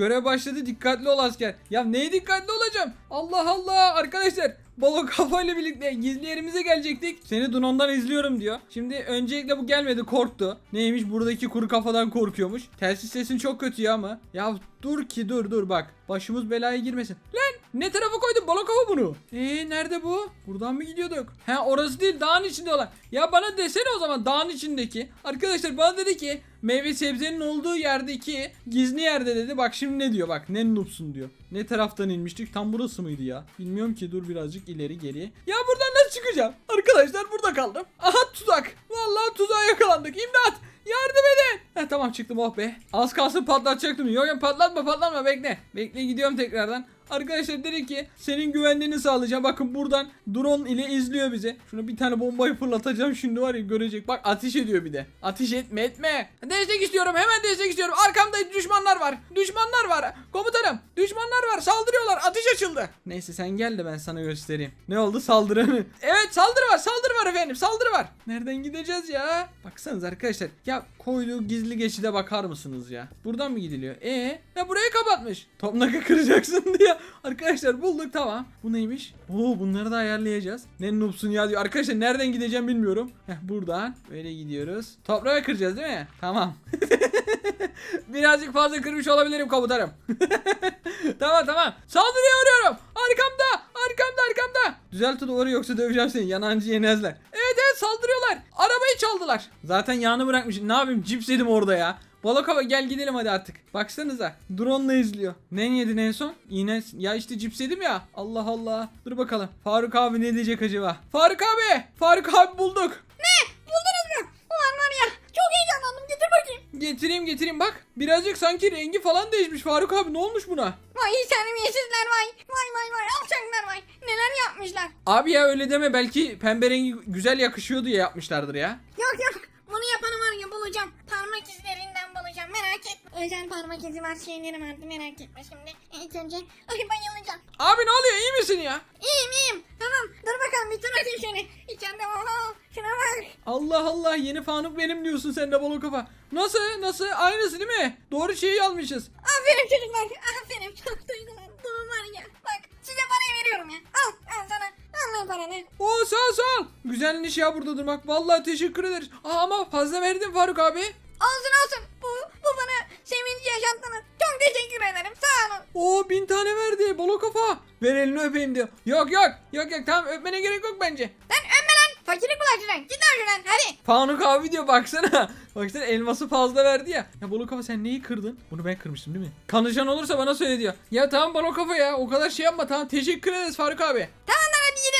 görev başladı dikkatli ol asker. Ya neye dikkatli olacağım? Allah Allah arkadaşlar. Balon kafayla birlikte gizli yerimize gelecektik. Seni Dunon'dan izliyorum diyor. Şimdi öncelikle bu gelmedi korktu. Neymiş buradaki kuru kafadan korkuyormuş. Telsiz sesin çok kötü ya ama. Ya dur ki dur dur bak. Başımız belaya girmesin. Lan ne tarafa koydun balon kafa bunu? Eee nerede bu? Buradan mı gidiyorduk? He orası değil dağın içinde olan. Ya bana desene o zaman dağın içindeki. Arkadaşlar bana dedi ki meyve sebzenin olduğu yerdeki gizli yerde dedi. Bak şimdi ne diyor bak ne noobsun diyor. Ne taraftan inmiştik tam burası mıydı ya? Bilmiyorum ki dur birazcık ileri geri. Ya buradan nasıl çıkacağım? Arkadaşlar burada kaldım. Aha tuzak. Vallahi tuzağa yakalandık. İmdat. Yardım edin. Heh, tamam çıktım oh be. Az kalsın patlatacaktım. Yok yok patlatma patlatma bekle. Bekle gidiyorum tekrardan. Arkadaşlar dedi ki senin güvenliğini sağlayacağım. Bakın buradan drone ile izliyor bizi. Şuna bir tane bombayı fırlatacağım şimdi var ya görecek. Bak ateş ediyor bir de. Ateş etme etme. Destek istiyorum hemen destek istiyorum. Arkamda düşmanlar var. Düşmanlar var. Komutanım düşmanlar var saldırıyorlar. Ateş açıldı. Neyse sen gel de ben sana göstereyim. Ne oldu saldırı mı? Evet saldırı var saldırı var efendim saldırı var. Nereden gideceğiz ya? Baksanız arkadaşlar. Ya koyduğu gizli geçide bakar mısınız ya? Buradan mı gidiliyor? E ya burayı kapatmış. Topnakı kıracaksın diye. Arkadaşlar bulduk tamam. Bu neymiş? Oo bunları da ayarlayacağız. Ne noobsun ya diyor. Arkadaşlar nereden gideceğim bilmiyorum. Heh buradan böyle gidiyoruz. Toprağı kıracağız değil mi? Tamam. Birazcık fazla kırmış olabilirim komutanım. tamam tamam. Saldırıya uğruyorum. Arkamda. Arkamda arkamda. Düzelti doğru yoksa döveceğim seni. Yanancı yenezler. Evet evet saldırıyorlar. Arabayı çaldılar. Zaten yağını bırakmış. Ne yapayım cips yedim orada ya. Balık hava gel gidelim hadi artık. Baksanıza drone'la izliyor. Ne yedin en son? Yine ya işte cips yedim ya. Allah Allah. Dur bakalım. Faruk abi ne diyecek acaba? Faruk abi. Faruk abi bulduk. Buldunuz mu? Ulan var ya çok heyecanlandım getir bakayım. Getireyim getireyim bak. Birazcık sanki rengi falan değişmiş Faruk abi ne olmuş buna? Vay terbiyesizler vay. Vay vay vay alçaklar vay. Neler yapmışlar. Abi ya öyle deme belki pembe rengi güzel yakışıyor diye yapmışlardır ya. Yok yok bunu yapanı var ya bulacağım. Parmak bulacağım merak etme. Özel parmak izi var şeyleri vardı merak etme şimdi. İlk önce ay bayılacağım. Abi ne oluyor iyi misin ya? İyiyim iyiyim tamam dur bakalım bir tur atayım şöyle. İçeride oha şuna bak. Allah Allah yeni fanuk benim diyorsun sen de balo kafa. Nasıl nasıl aynısı değil mi? Doğru şeyi almışız. Aferin çocuklar aferin çok duygulandım var ya. Bak size parayı veriyorum ya. Al al sana al lan paranı. Oo sağ ol, sağ ol. Güzelmiş ya burada durmak. Vallahi teşekkür ederiz. Aa, ama fazla verdin Faruk abi. Olsun olsun bu, bu bana sevinci yaşattınız. Çok teşekkür ederim sağ olun. Oo bin tane verdi balo kafa. Ver elini öpeyim diyor. Yok yok yok yok tamam öpmene gerek yok bence. Lan önme lan fakirlik bulaştıran git lan şuradan hadi. Faruk abi diyor baksana. baksana elması fazla verdi ya. Ya balo kafa sen neyi kırdın? Bunu ben kırmıştım değil mi? Kanışan olursa bana söyle diyor. Ya tamam balo kafa ya o kadar şey yapma tamam teşekkür ederiz Faruk abi. Tamam lan hadi gidin lan.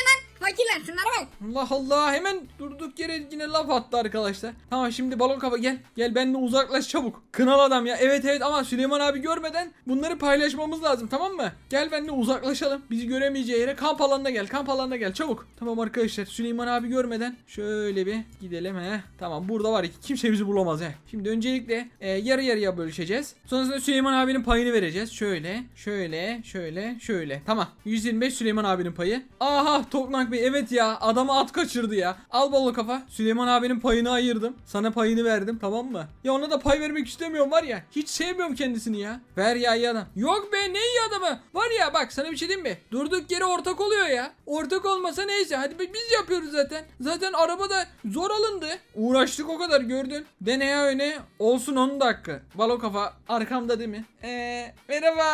Fakirler şunlara bak. Allah Allah hemen durduk yere yine laf attı arkadaşlar. Tamam şimdi balon kafa gel. Gel benimle uzaklaş çabuk. Kınal adam ya. Evet evet ama Süleyman abi görmeden bunları paylaşmamız lazım tamam mı? Gel benimle uzaklaşalım. Bizi göremeyeceği yere kamp alanına gel. Kamp alanına gel çabuk. Tamam arkadaşlar Süleyman abi görmeden şöyle bir gidelim he. Tamam burada var ki kimse bizi bulamaz he. Şimdi öncelikle e, yarı yarıya bölüşeceğiz. Sonrasında Süleyman abinin payını vereceğiz. Şöyle, şöyle, şöyle, şöyle. Tamam. 125 Süleyman abinin payı. Aha Tokmak Bey evet ya adamı at kaçırdı ya. Al balı kafa. Süleyman abinin payını ayırdım. Sana payını verdim tamam mı? Ya ona da pay vermek istemiyorum var ya. Hiç sevmiyorum kendisini ya. Ver ya iyi adam. Yok be ne iyi adamı. Var ya bak sana bir şey diyeyim mi? Durduk yere ortak oluyor ya. Ortak olmasa neyse. Hadi bi- biz yapıyoruz zaten. Zaten araba da zor alındı. Uğraştık o kadar gördün. Dene ya öne. Olsun onun da hakkı. Balo kafa arkamda değil mi? Eee merhaba.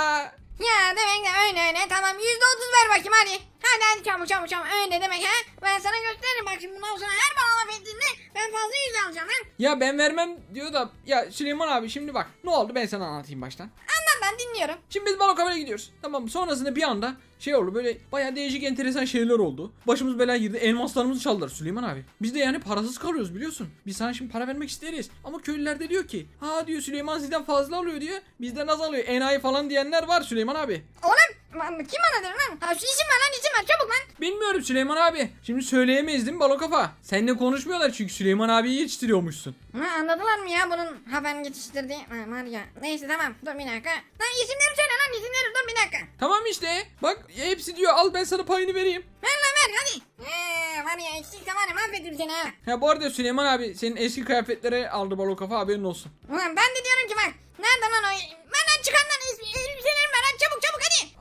Ya demek de öyle öyle tamam yüzde otuz ver bakayım hadi. Hadi hadi çabuk çabuk çabuk öyle demek ha. Ben sana gösteririm bak şimdi bundan sonra her bana laf ettiğinde ben fazla yüzde alacağım lan. Ya ben vermem diyor da ya Süleyman abi şimdi bak ne oldu ben sana anlatayım baştan. Ben dinliyorum. Şimdi biz balo kafaya gidiyoruz. Tamam mı? Sonrasında bir anda şey oldu böyle bayağı değişik enteresan şeyler oldu. Başımız belaya girdi. Elmaslarımızı çaldılar Süleyman abi. Biz de yani parasız kalıyoruz biliyorsun. Biz sana şimdi para vermek isteriz. Ama köylüler de diyor ki ha diyor Süleyman sizden fazla alıyor diyor. Bizden az alıyor. Enayi falan diyenler var Süleyman abi. Oğlum kim anlatır lan? Ha şu isim ver lan isim ver çabuk lan. Bilmiyorum Süleyman abi. Şimdi söyleyemeyiz değil mi balo kafa? Seninle konuşmuyorlar çünkü Süleyman abiyi yetiştiriyormuşsun. Ha, anladılar mı ya bunun haberini yetiştirdiği? Ha, var ya. Neyse tamam dur bir dakika. Lan isimleri söyle lan isimleri dur bir dakika. Tamam işte. Bak hepsi diyor al ben sana payını vereyim. Ver lan ver hadi. Eee var ya eksik var ya seni ha. Ha bu arada Süleyman abi senin eski kıyafetleri aldı balo kafa haberin olsun. Ulan ben de diyorum ki bak. Nerede lan o? Benden çıkandan elbiselerim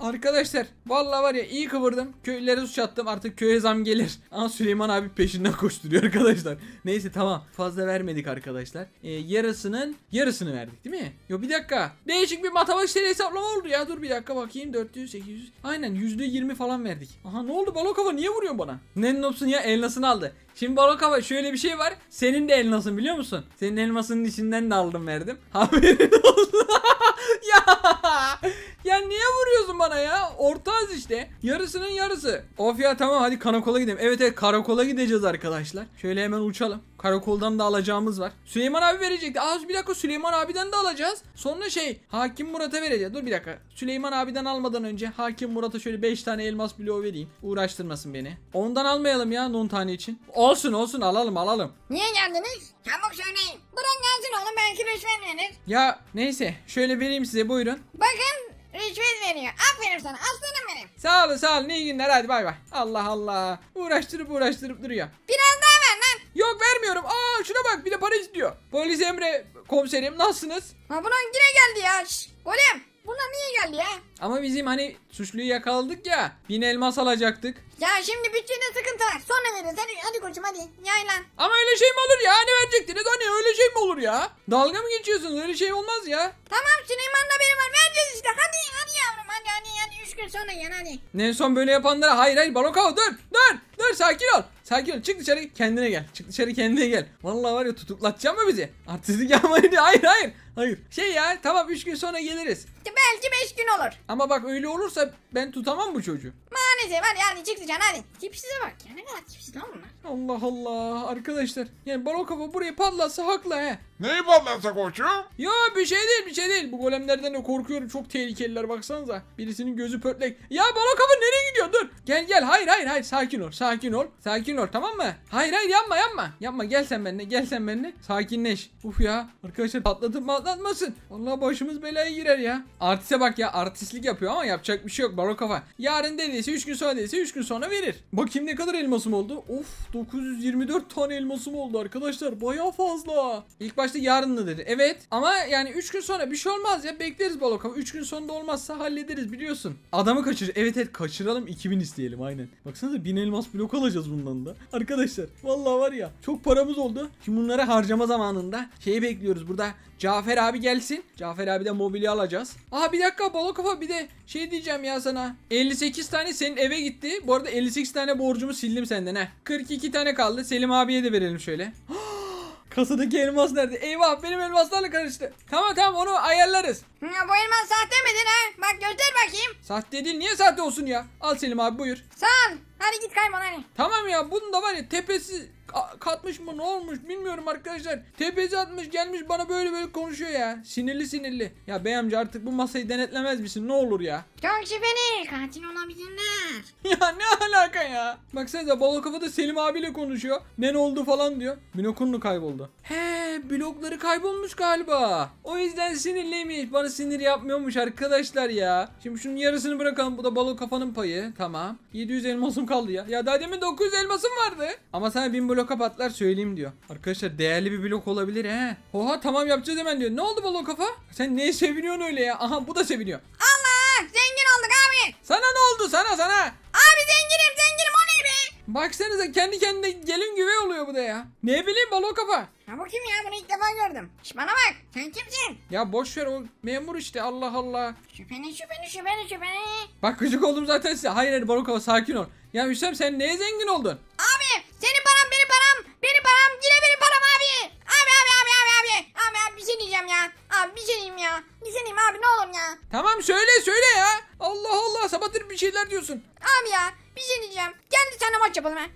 Arkadaşlar vallahi var ya iyi kıvırdım. Köylere suç attım. Artık köye zam gelir. Ama Süleyman abi peşinden koşturuyor arkadaşlar. Neyse tamam. Fazla vermedik arkadaşlar. Ee, yarısının yarısını verdik değil mi? Yo bir dakika. Değişik bir matematiksel hesaplama oldu ya. Dur bir dakika bakayım. 400, 800. Aynen %20 falan verdik. Aha ne oldu balok hava niye vuruyorsun bana? Ne nopsun ya elmasını aldı. Şimdi balok hava şöyle bir şey var. Senin de elmasın biliyor musun? Senin elmasının içinden de aldım verdim. Haberin olsun. ya ya niye vuruyorsun bana ya? Ortağız işte. Yarısının yarısı. Of ya tamam hadi karakola gidelim. Evet evet karakola gideceğiz arkadaşlar. Şöyle hemen uçalım. Karakoldan da alacağımız var. Süleyman abi verecekti. Az bir dakika Süleyman abiden de alacağız. Sonra şey Hakim Murat'a vereceğiz. Dur bir dakika. Süleyman abiden almadan önce Hakim Murat'a şöyle 5 tane elmas bloğu vereyim. Uğraştırmasın beni. Ondan almayalım ya 10 tane için. Olsun olsun alalım alalım. Niye geldiniz? Çabuk söyleyin. Bırak gelsin oğlum belki rüşvet verir. Ya neyse şöyle vereyim size buyurun. Bakın rüşvet veriyor. Aferin sana aslanım benim. Sağ olun sağ olun iyi günler hadi bay bay. Allah Allah. Uğraştırıp uğraştırıp duruyor. Biraz daha ver lan. Yok vermiyorum. Aa şuna bak bir de para istiyor. Polis Emre komiserim nasılsınız? Ha buna yine geldi ya. Şşş. Golem. Buna niye geldi ya? Ama bizim hani suçluyu yakaladık ya. Bin elmas alacaktık. Ya şimdi bütçede sıkıntı var. Sonra veririz. Hadi, hadi koçum hadi. Yay lan. Ama öyle şey mi olur ya? Hani verecektiniz? Hani öyle şey mi olur ya? Dalga mı geçiyorsunuz? Öyle şey olmaz ya. Tamam Süleyman'la benim var. Vereceğiz işte. Hadi hadi yavrum. Hadi hadi hadi. Üç gün sonra gel hadi. En son böyle yapanlara hayır hayır Balokao dur dur dur sakin ol. Sakin ol çık dışarı kendine gel. Çık dışarı kendine gel. Vallahi var ya tutuklatacak mı bizi? Artistlik yapmayın. Hayır hayır. Hayır. Şey ya tamam 3 gün sonra geliriz. Belki beş gün olur. Ama bak öyle olursa ben tutamam bu çocuğu. Maalesef hadi hadi çık dışarı hadi. Tipsize bak ya. Ne kadar tipsiz lan bunlar. Allah Allah arkadaşlar. Yani balon kafa buraya patlatsa haklı he. Neyi patlatsa koçum? Ya bir şey değil bir şey değil. Bu golemlerden de korkuyorum. Çok tehlikeliler baksanıza. Birisinin gözü pörtlek. Ya balon kafa nereye gidiyor? Dur. Gel gel. Hayır hayır hayır. Sakin ol. Sakin ol. Sakin ol tamam mı? Hayır hayır yapma yapma. Yapma gel sen benimle. Gel sen benimle. Sakinleş. Uf ya. Arkadaşlar patlatıp patlatmasın. Vallahi başımız belaya girer ya. Artiste bak ya. Artistlik yapıyor ama yapacak bir şey yok. Balon kafa. Yarın dediyse 3 gün sonra dediyse 3 gün sonra verir. Bakayım ne kadar elmasım oldu. Of 924 tane elmasım oldu arkadaşlar. Baya fazla. İlk başta yarınlı dedi. Evet ama yani 3 gün sonra bir şey olmaz ya. Bekleriz balok ama 3 gün sonunda olmazsa hallederiz biliyorsun. Adamı kaçır. Evet evet kaçıralım 2000 isteyelim aynen. Baksanıza 1000 elmas blok alacağız bundan da. Arkadaşlar vallahi var ya çok paramız oldu. Şimdi bunları harcama zamanında şeyi bekliyoruz burada. Cafer abi gelsin. Cafer abi de mobilya alacağız. Aa bir dakika balok kafa bir de şey diyeceğim ya sana. 58 tane senin eve gitti. Bu arada 58 tane borcumu sildim senden ha. 42 tane kaldı. Selim abiye de verelim şöyle. Kasadaki elmas nerede? Eyvah benim elmaslarla karıştı. Tamam tamam onu ayarlarız. Ya bu elmas sahte midir ha? Bak göster bakayım. Sahte değil niye sahte olsun ya? Al Selim abi buyur. Sağ ol. Hadi git kaybol hadi. Tamam ya bunun da var ya tepesi ka- katmış mı ne olmuş bilmiyorum arkadaşlar. Tepesi atmış gelmiş bana böyle böyle konuşuyor ya. Sinirli sinirli. Ya bey amca artık bu masayı denetlemez misin ne olur ya. Çok şüpheli. Katil olabilirler. Ya ne alaka ya? Baksanıza balık kafada Selim abiyle konuşuyor. Ne ne oldu falan diyor. Binokunlu kayboldu. He blokları kaybolmuş galiba. O yüzden sinirliymiş. Bana sinir yapmıyormuş arkadaşlar ya. Şimdi şunun yarısını bırakalım. Bu da balık kafanın payı. Tamam. 700 elmasım kaldı ya. Ya daha demin 900 elmasım vardı. Ama sana 1000 bloka patlar söyleyeyim diyor. Arkadaşlar değerli bir blok olabilir he. Oha tamam yapacağız hemen diyor. Ne oldu balık kafa? Sen neye seviniyorsun öyle ya? Aha bu da seviniyor. Allah zengin olduk abi. Sana ne oldu sana sana? Abi zenginim zenginim o ne be? Baksanıza kendi kendine gelin güvey oluyor bu da ya. Ne bileyim balo kafa. Ha bu kim ya bunu ilk defa gördüm. Şş bana bak sen kimsin? Ya boş ver o memur işte Allah Allah. Şüpheli şüpheli şüpheli şüpheli. Bak gıcık oldum zaten size. Hayır hayır balo kafa sakin ol. Ya Hüsam sen neye zengin oldun? Abi senin param benim param. Yine benim param abi. Abi abi abi abi abi. Abi abi bir şey diyeceğim ya. Abi bir şey diyeyim ya. Bir şey diyeyim abi ne olur ya. Tamam söyle söyle ya. Allah Allah sabahtır bir şeyler diyorsun. Abi ya bir şey diyeceğim. Gel de seninle maç yapalım ha.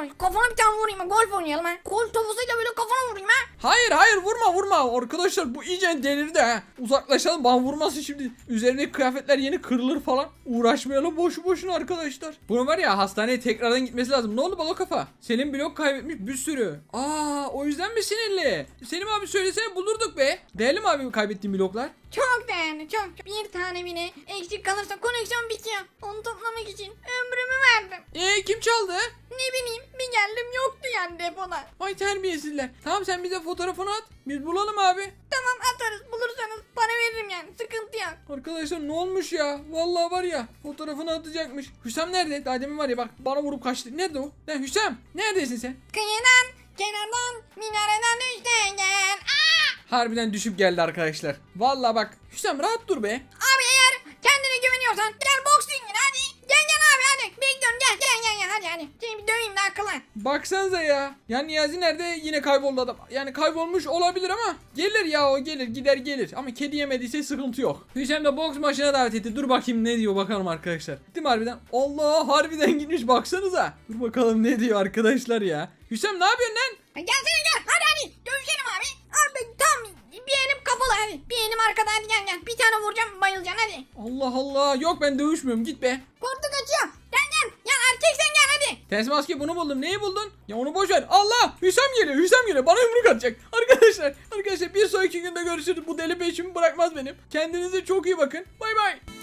Vay, Kafana bir tane vurayım ha. Golf oynayalım ha. Gol topusuyla böyle kafana vurayım ha. Hayır hayır vurma vurma. Arkadaşlar bu iyice delirdi ha. Uzaklaşalım bana vurmasın şimdi. Üzerindeki kıyafetler yeni kırılır falan. Uğraşmayalım boşu boşuna arkadaşlar. Bunun var ya hastaneye tekrardan gitmesi lazım. Ne oldu balo kafa? Selim blok kaybetmiş bir sürü. Aa o yüzden mi sinirli? Selim abi söylesene bulurduk be. Değerli mi abi kaybettiğin bloklar? Çok değerli çok. Bir tane bile eksik kalırsa koneksiyon bitiyor. Onu toplamak için ömrümü verdim. Ee kim çaldı? Ne bileyim bir geldim yoktu yani depoda. Ay terbiyesizler. Tamam sen bize fotoğrafını at. Biz bulalım abi. Tamam atarız bulursanız para veririm yani sıkıntı yok. Arkadaşlar ne olmuş ya? Vallahi var ya fotoğrafını atacakmış. Hüsam nerede? Daha demin var ya bak bana vurup kaçtı. Nerede o? Lan Hüsam neredesin sen? Kıyıdan kenardan minareden düştün gel. Aa! Harbiden düşüp geldi arkadaşlar. Vallahi bak Hüsam rahat dur be. Abi eğer kendine güveniyorsan gel boks ringine hadi. Gel gel abi hadi. Bekliyorum gel gel gel gel hadi hadi. Seni bir döveyim de akıllan. Baksanıza ya. Ya Niyazi nerede? Yine kayboldu adam. Yani kaybolmuş olabilir ama gelir ya o gelir gider gelir. Ama kedi yemediyse sıkıntı yok. Hüsam da boks maçına davet etti. Dur bakayım ne diyor bakalım arkadaşlar. Değil mi harbiden? Allah harbiden gitmiş baksanıza. Dur bakalım ne diyor arkadaşlar ya. Hüsam ne yapıyorsun lan? Gelsene gel hadi hadi. Dövüşelim abi. Abi tam bir elim kapalı hadi. Bir elim arkada hadi gel gel. Bir tane vuracağım bayılacaksın hadi. Allah Allah. Yok ben dövüşmüyorum git be. Korktu kaçıyor. Gel gel. Gel erkeksen gel hadi. Ters maske bunu buldum. Neyi buldun? Ya onu boş ver. Allah! Hüsam geliyor. Hüsam geliyor. Bana yumruk atacak. Arkadaşlar, arkadaşlar bir sonraki günde görüşürüz. Bu deli peşimi bırakmaz benim. Kendinize çok iyi bakın. Bay bay.